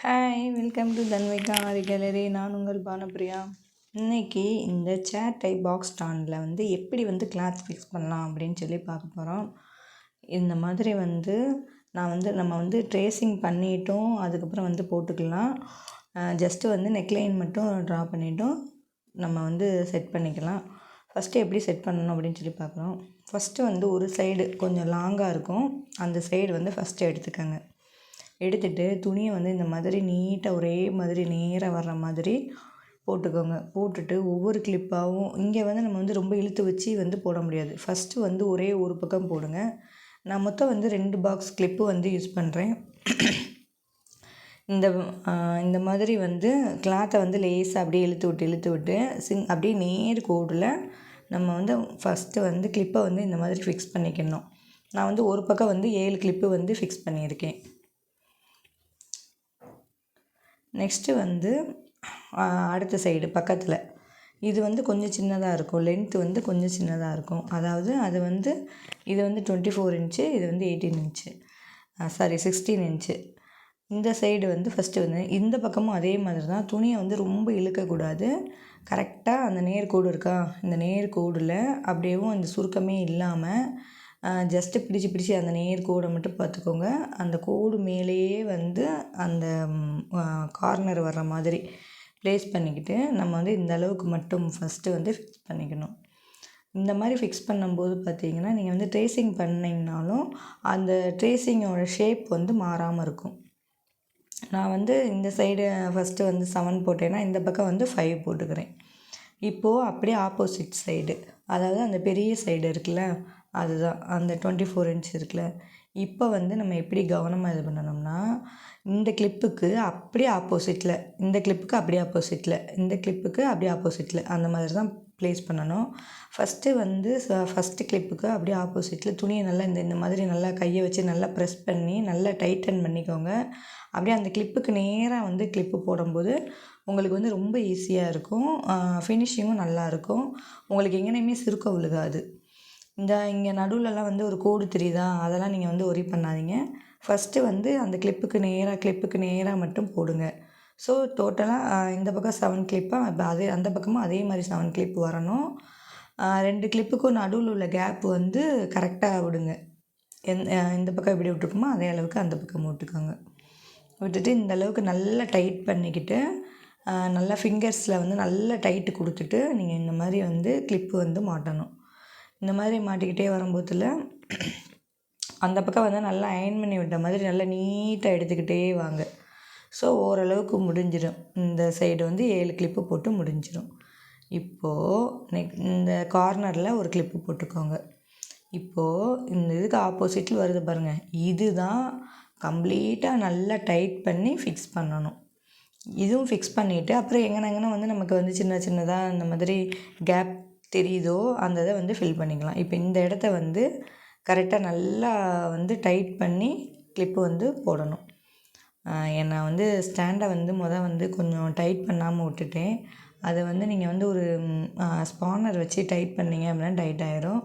Hi welcome to Tanvika Aari gallery நான் உங்கள் பானப்பிரியா. இன்றைக்கி இந்த சேர் டைப் பாக்ஸ் ஸ்டாண்டில் வந்து எப்படி வந்து கிளாத் ஃபிக்ஸ் பண்ணலாம் அப்படின்னு சொல்லி பார்க்க போகிறோம் இந்த மாதிரி வந்து நான் வந்து நம்ம வந்து ட்ரேசிங் பண்ணிட்டோம். அதுக்கப்புறம் வந்து போட்டுக்கலாம். ஜஸ்ட்டு வந்து நெக்லைன் மட்டும் ட்ரா பண்ணிவிட்டோம் நம்ம வந்து செட் பண்ணிக்கலாம். ஃபஸ்ட்டு எப்படி செட் பண்ணணும் அப்படின்னு சொல்லி பார்க்குறோம். ஃபஸ்ட்டு வந்து ஒரு சைடு கொஞ்சம் லாங்காக இருக்கும். அந்த சைடு வந்து ஃபஸ்ட்டு எடுத்துக்கோங்க. எடுத்துகிட்டு துணியை வந்து இந்த மாதிரி நீட்டாக ஒரே மாதிரி நேராக வர்ற மாதிரி போட்டுக்கோங்க. போட்டுட்டு ஒவ்வொரு கிளிப்பாகவும் இங்கே வந்து நம்ம வந்து ரொம்ப இழுத்து வச்சு வந்து போட முடியாது. ஃபஸ்ட்டு வந்து ஒரே ஒரு பக்கம் போடுங்க. நான் மொத்தம் வந்து ரெண்டு பாக்ஸ் கிளிப்பு வந்து யூஸ் பண்ணுறேன் இந்த இந்த மாதிரி வந்து கிளாத்தை வந்து லேசாக அப்படியே இழுத்து விட்டு இழுத்து விட்டு சிங் அப்படியே நேர் கோடில் நம்ம வந்து ஃபஸ்ட்டு வந்து கிளிப்பை வந்து இந்த மாதிரி ஃபிக்ஸ் பண்ணிக்கணும். நான் வந்து ஒரு பக்கம் வந்து ஏழு கிளிப்பு வந்து ஃபிக்ஸ் பண்ணியிருக்கேன். நெக்ஸ்ட்டு வந்து அடுத்த சைடு பக்கத்தில். இது வந்து கொஞ்சம் சின்னதாக இருக்கும். லென்த்து வந்து கொஞ்சம் சின்னதாக இருக்கும். அதாவது அது வந்து இது வந்து டுவெண்ட்டி ஃபோர் இன்ச்சு இது வந்து eighteen inch sorry sixteen inch இந்த சைடு வந்து ஃபஸ்ட்டு வந்து இந்த பக்கமும் அதே மாதிரி தான் துணியை வந்து ரொம்ப இழுக்கக்கூடாது. கரெக்டாக அந்த நேர்கோடு இருக்கா? இந்த நேர்கோடில் அப்படியேவும் அந்த சுருக்கமே இல்லாமல் ஜஸ்ட்டு பிடித்து பிடித்து அந்த நேர் கோடை மட்டும் பார்த்துக்கோங்க. அந்த கோடு மேலேயே வந்து அந்த கார்னர் வர்ற மாதிரி ப்ளேஸ் பண்ணிக்கிட்டு நம்ம வந்து இந்த அளவுக்கு மட்டும் ஃபஸ்ட்டு வந்து ஃபிக்ஸ் பண்ணிக்கணும். இந்த மாதிரி ஃபிக்ஸ் பண்ணும்போது பார்த்தீங்கன்னா நீங்கள் வந்து ட்ரேசிங் பண்ணிங்கனாலும் அந்த ட்ரேசிங்கோட ஷேப் வந்து மாறாமல் இருக்கும். நான் வந்து இந்த சைடு ஃபஸ்ட்டு வந்து செவன் போட்டேன்னா இந்த பக்கம் வந்து ஃபைவ் போட்டுக்கிறேன். இப்போது அப்படியே ஆப்போசிட் சைடு அதாவது அந்த பெரிய சைடு இருக்குல்ல அதுதான். அந்த டுவெண்ட்டி ஃபோர் இன்ச் இருக்குல்ல. இப்போ வந்து நம்ம எப்படி கவனமாக இது பண்ணணும்னா இந்த கிளிப்புக்கு அப்படியே ஆப்போசிட்டில் இந்த கிளிப்புக்கு அப்படியே ஆப்போசிட்டில் இந்த கிளிப்புக்கு அப்படியே ஆப்போசிட்டில் அந்த மாதிரி தான் ப்ளேஸ் பண்ணணும். ஃபஸ்ட்டு வந்து ஃபஸ்ட்டு கிளிப்புக்கு அப்படியே ஆப்போசிட்டில் துணியை நல்லா இந்த இந்த மாதிரி நல்லா கையை வச்சு நல்லா ப்ரெஸ் பண்ணி நல்லா டைட்டன் பண்ணிக்கோங்க. அப்படியே அந்த கிளிப்புக்கு நேராக வந்து கிளிப்பு போடும்போது உங்களுக்கு வந்து ரொம்ப ஈஸியாக இருக்கும். ஃபினிஷிங்கும் நல்லாயிருக்கும் உங்களுக்கு எங்கேனையுமே சிறுக்க விழுகாது இந்த இங்கே நடுவுலலாம் வந்து ஒரு கோடு தெரியுதா? அதெல்லாம் நீங்கள் வந்து ஒரி பண்ணாதீங்க. ஃபஸ்ட்டு வந்து அந்த கிளிப்புக்கு நேராக கிளிப்புக்கு நேராக மட்டும் போடுங்க. ஸோ டோட்டலாக இந்த பக்கம் செவன் கிளிப்பாக அதே அந்த பக்கமும் அதே மாதிரி செவன் கிளிப் வரணும். ரெண்டு கிளிப்புக்கும் நடுவில் உள்ள கேப் வந்து கரெக்டாக விடுங்க. எந் இந்த பக்கம் எப்படி விட்டுருக்குமோ அதே அளவுக்கு அந்த பக்கம் விட்டுக்கோங்க விட்டுட்டு இந்த அளவுக்கு நல்லா டைட் பண்ணிக்கிட்டு நல்லா ஃபிங்கர்ஸில் வந்து நல்லா டைட்டு கொடுத்துட்டு நீங்கள் இந்த மாதிரி வந்து கிளிப்பு வந்து மாட்டணும். இந்த மாதிரி மாட்டிக்கிட்டே வரும்போதில் அந்த பக்கம் வந்து நல்லா அயன் பண்ணி விட்ட மாதிரி நல்லா நீட்டாக எடுத்துக்கிட்டே வாங்க. ஸோ ஓரளவுக்கு முடிஞ்சிடும். இந்த சைடு வந்து ஏழு கிளிப்பு போட்டு முடிஞ்சிடும். இப்போது நெக் இந்த கார்னரில் ஒரு கிளிப்பு போட்டுக்கோங்க. இப்போது இந்த இதுக்கு ஆப்போசிட்டில் வருது பாருங்கள் இது தான் கம்ப்ளீட்டாக நல்லா டைட் பண்ணி ஃபிக்ஸ் பண்ணணும். இதுவும் ஃபிக்ஸ் பண்ணிவிட்டு அப்புறம் எங்கனங்கன்னா வந்து நமக்கு வந்து சின்ன சின்னதாக இந்த மாதிரி கேப் தெரியுதோ அந்த இதை வந்து ஃபில் பண்ணிக்கலாம். இப்போ இந்த இடத்த வந்து கரெக்டாக நல்லா வந்து டைட் பண்ணி கிளிப்பு வந்து போடணும். நான் வந்து ஸ்டாண்டை வந்து மொதல் வந்து கொஞ்சம் டைட் பண்ணாமல் விட்டுட்டேன். அதை வந்து நீங்கள் வந்து ஒரு ஸ்பானர் வச்சு டைட் பண்ணிங்க அப்படின்னா டைட் ஆயிரும்.